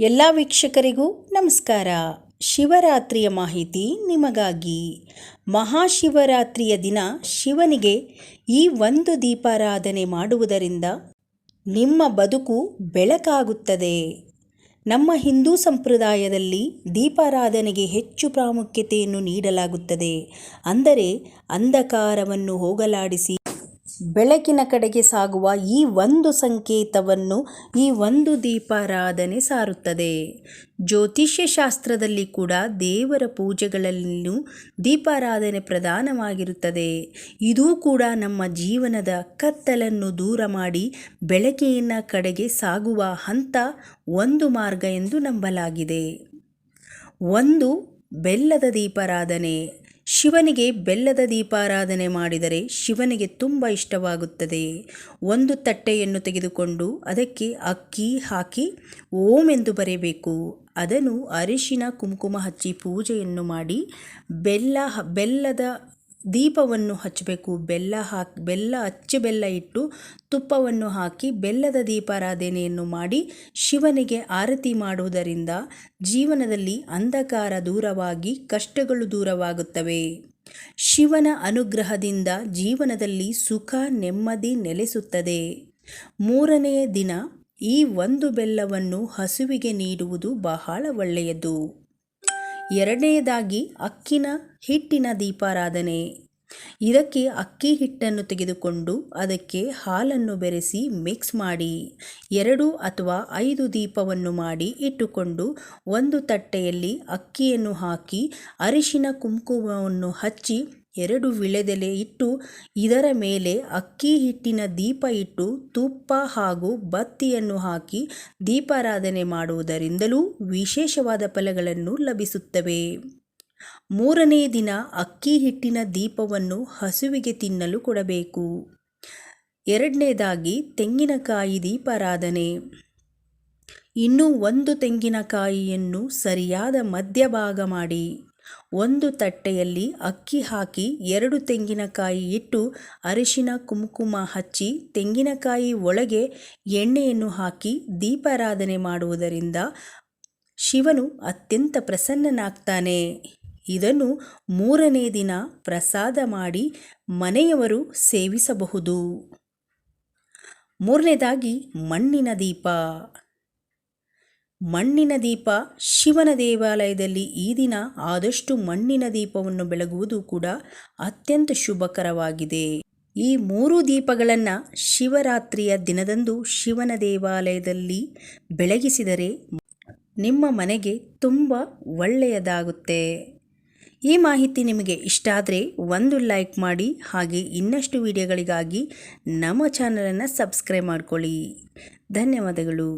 ಎಲ್ಲ ವೀಕ್ಷಕರಿಗೂ ನಮಸ್ಕಾರ. ಶಿವರಾತ್ರಿಯ ಮಾಹಿತಿ ನಿಮಗಾಗಿ. ಮಹಾಶಿವರಾತ್ರಿಯ ದಿನ ಶಿವನಿಗೆ ಈ ಒಂದು ದೀಪಾರಾಧನೆ ಮಾಡುವುದರಿಂದ ನಿಮ್ಮ ಬದುಕು ಬೆಳಕಾಗುತ್ತದೆ. ನಮ್ಮ ಹಿಂದೂ ಸಂಪ್ರದಾಯದಲ್ಲಿ ದೀಪಾರಾಧನೆಗೆ ಹೆಚ್ಚು ಪ್ರಾಮುಖ್ಯತೆಯನ್ನು ನೀಡಲಾಗುತ್ತದೆ. ಅಂದರೆ ಅಂಧಕಾರವನ್ನು ಹೋಗಲಾಡಿಸಿ ಬೆಳಕಿನ ಕಡೆಗೆ ಸಾಗುವ ಈ ಒಂದು ಸಂಕೇತವನ್ನು ಈ ಒಂದು ದೀಪಾರಾಧನೆ ಸಾರುತ್ತದೆ. ಜ್ಯೋತಿಷ್ಯ ಶಾಸ್ತ್ರದಲ್ಲಿ ಕೂಡ ದೇವರ ಪೂಜೆಗಳಲ್ಲಿಯೂ ದೀಪಾರಾಧನೆ ಪ್ರಧಾನವಾಗಿರುತ್ತದೆ. ಇದೂ ಕೂಡ ನಮ್ಮ ಜೀವನದ ಕತ್ತಲನ್ನು ದೂರ ಮಾಡಿ ಬೆಳಕಿನ ಕಡೆಗೆ ಸಾಗುವ ಹಂತ ಒಂದು ಮಾರ್ಗ ಎಂದು ನಂಬಲಾಗಿದೆ. ಒಂದು ಬೆಲ್ಲದ ದೀಪಾರಾಧನೆ. ಶಿವನಿಗೆ ಬೆಲ್ಲದ ದೀಪಾರಾಧನೆ ಮಾಡಿದರೆ ಶಿವನಿಗೆ ತುಂಬ ಇಷ್ಟವಾಗುತ್ತದೆ. ಒಂದು ತಟ್ಟೆಯನ್ನು ತೆಗೆದುಕೊಂಡು ಅದಕ್ಕೆ ಅಕ್ಕಿ ಹಾಕಿ ಓಂ ಎಂದು ಬರೆಯಬೇಕು. ಅದನ್ನು ಅರಿಶಿನ, ಕುಂಕುಮ ಹಚ್ಚಿ ಪೂಜೆಯನ್ನು ಮಾಡಿ ಬೆಲ್ಲ, ಬೆಲ್ಲದ ದೀಪವನ್ನು ಹಚ್ಚಬೇಕು. ಬೆಲ್ಲ ಹಾಕಿ, ಬೆಲ್ಲ ಅಚ್ಚು ಬೆಲ್ಲ ಇಟ್ಟು ತುಪ್ಪವನ್ನು ಹಾಕಿ ಬೆಲ್ಲದ ದೀಪಾರಾಧನೆಯನ್ನು ಮಾಡಿ ಶಿವನಿಗೆ ಆರತಿ ಮಾಡುವುದರಿಂದ ಜೀವನದಲ್ಲಿ ಅಂಧಕಾರ ದೂರವಾಗಿ ಕಷ್ಟಗಳು ದೂರವಾಗುತ್ತವೆ. ಶಿವನ ಅನುಗ್ರಹದಿಂದ ಜೀವನದಲ್ಲಿ ಸುಖ, ನೆಮ್ಮದಿ ನೆಲೆಸುತ್ತದೆ. ಮೂರನೆಯ ದಿನ ಈ ಒಂದು ಬೆಲ್ಲವನ್ನು ಹಸುವಿಗೆ ನೀಡುವುದು ಬಹಳ ಒಳ್ಳೆಯದು. ಎರಡನೆಯದಾಗಿ ಅಕ್ಕಿನ ಹಿಟ್ಟಿನ ದೀಪಾರಾಧನೆ. ಇದಕ್ಕೆ ಅಕ್ಕಿ ಹಿಟ್ಟನ್ನು ತೆಗೆದುಕೊಂಡು ಅದಕ್ಕೆ ಹಾಲನ್ನು ಬೆರೆಸಿ ಮಿಕ್ಸ್ ಮಾಡಿ, ಎರಡು ಅಥವಾ ಐದು ದೀಪವನ್ನು ಮಾಡಿ ಇಟ್ಟುಕೊಂಡು ಒಂದು ತಟ್ಟೆಯಲ್ಲಿ ಅಕ್ಕಿಯನ್ನು ಹಾಕಿ ಅರಿಶಿನ ಕುಂಕುಮವನ್ನು ಹಚ್ಚಿ ಎರಡು ವಿಳೆದೆಲೆ ಇಟ್ಟು ಇದರ ಮೇಲೆ ಅಕ್ಕಿ ಹಿಟ್ಟಿನ ದೀಪ ಇಟ್ಟು ತುಪ್ಪ ಹಾಗೂ ಬತ್ತಿಯನ್ನು ಹಾಕಿ ದೀಪಾರಾಧನೆ ಮಾಡುವುದರಿಂದಲೂ ವಿಶೇಷವಾದ ಫಲಗಳನ್ನು ಲಭಿಸುತ್ತವೆ. ಮೂರನೇ ದಿನ ಅಕ್ಕಿ ಹಿಟ್ಟಿನ ದೀಪವನ್ನು ಹಸುವಿಗೆ ತಿನ್ನಲು ಕೊಡಬೇಕು. ಎರಡನೇದಾಗಿ ತೆಂಗಿನಕಾಯಿ ದೀಪಾರಾಧನೆ. ಇನ್ನೂ ಒಂದು ತೆಂಗಿನಕಾಯಿಯನ್ನು ಸರಿಯಾದ ಮಧ್ಯಭಾಗ ಮಾಡಿ. ಒಂದು ತಟ್ಟೆಯಲ್ಲಿ ಅಕ್ಕಿ ಹಾಕಿ ಎರಡು ತೆಂಗಿನಕಾಯಿ ಇಟ್ಟು ಅರಿಶಿನ ಕುಂಕುಮ ಹಚ್ಚಿ ತೆಂಗಿನಕಾಯಿ ಒಳಗೆ ಎಣ್ಣೆಯನ್ನು ಹಾಕಿ ದೀಪಾರಾಧನೆ ಮಾಡುವುದರಿಂದ ಶಿವನು ಅತ್ಯಂತ ಪ್ರಸನ್ನನಾಗ್ತಾನೆ. ಇದನ್ನು ಮೂರನೇ ದಿನ ಪ್ರಸಾದ ಮಾಡಿ ಮನೆಯವರು ಸೇವಿಸಬಹುದು. ಮೂರನೇದಾಗಿ ಮಣ್ಣಿನ ದೀಪ. ಮಣ್ಣಿನ ದೀಪ ಶಿವನ ದೇವಾಲಯದಲ್ಲಿ ಈ ದಿನ ಆದಷ್ಟು ಮಣ್ಣಿನ ದೀಪವನ್ನು ಬೆಳಗುವುದು ಕೂಡ ಅತ್ಯಂತ ಶುಭಕರವಾಗಿದೆ. ಈ ಮೂರು ದೀಪಗಳನ್ನು ಶಿವರಾತ್ರಿಯ ದಿನದಂದು ಶಿವನ ದೇವಾಲಯದಲ್ಲಿ ಬೆಳಗಿಸಿದರೆ ನಿಮ್ಮ ಮನೆಗೆ ತುಂಬ ಒಳ್ಳೆಯದಾಗುತ್ತೆ. ಈ ಮಾಹಿತಿ ನಿಮಗೆ ಇಷ್ಟ ಆದರೆ ಒಂದು ಲೈಕ್ ಮಾಡಿ ಹಾಗೆ ಇನ್ನಷ್ಟು ವಿಡಿಯೋಗಳಿಗಾಗಿ ನಮ್ಮ ಚಾನಲನ್ನು ಸಬ್ಸ್ಕ್ರೈಬ್ ಮಾಡಿಕೊಳ್ಳಿ. ಧನ್ಯವಾದಗಳು.